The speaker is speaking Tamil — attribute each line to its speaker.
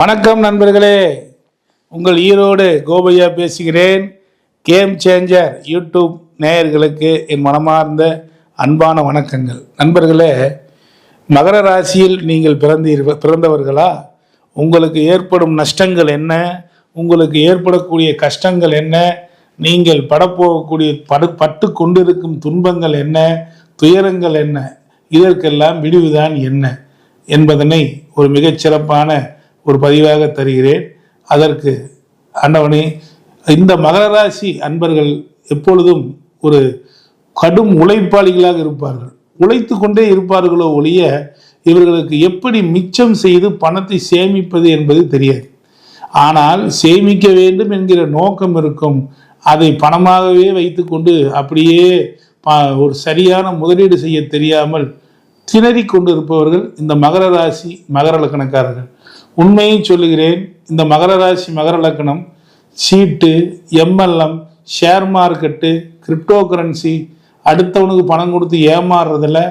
Speaker 1: வணக்கம் நண்பர்களே. உங்கள் ஈரோடு கோபையா பேசுகிறேன். கேம் சேஞ்சர் யூடியூப் நேயர்களுக்கு என் மனமார்ந்த அன்பான வணக்கங்கள். நண்பர்களே மகர ராசியில் நீங்கள் பிறந்தீர் பிறந்தவர்களா? உங்களுக்கு ஏற்படும் நஷ்டங்கள் என்ன? உங்களுக்கு ஏற்படக்கூடிய கஷ்டங்கள் என்ன? நீங்கள் படப்போகக்கூடிய படு பட்டு கொண்டிருக்கும் துன்பங்கள் என்ன? துயரங்கள் என்ன? இதற்கெல்லாம் விடிவுதான் என்ன? என்பதனை ஒரு மிகச்சிறப்பான ஒரு பதிவாக தருகிறேன். அதற்கு ஆண்டவனே இந்த மகர ராசி அன்பர்கள் எப்பொழுதும் ஒரு கடும் உழைப்பாளிகளாக இருப்பார்கள். உழைத்து கொண்டே இருப்பார்களோ ஒழிய இவர்களுக்கு எப்படி மிச்சம் செய்து பணத்தை சேமிப்பது என்பது தெரியாது. ஆனால் சேமிக்க வேண்டும் என்கிற நோக்கம் இருக்கும். அதை பணமாகவே வைத்துக்கொண்டு அப்படியே ஒரு சரியான முதலீடு செய்ய தெரியாமல் திணறிக் கொண்டிருப்பவர்கள் இந்த மகர ராசி மகர லக்கணக்காரர்கள். உண்மையை சொல்லுகிறேன் இந்த மகர ராசி மகர லக்கணம் சீட்டு MLM share market crypto currency அடுத்தவனுக்கு பணம் கொடுத்து ஏமாறுறதில்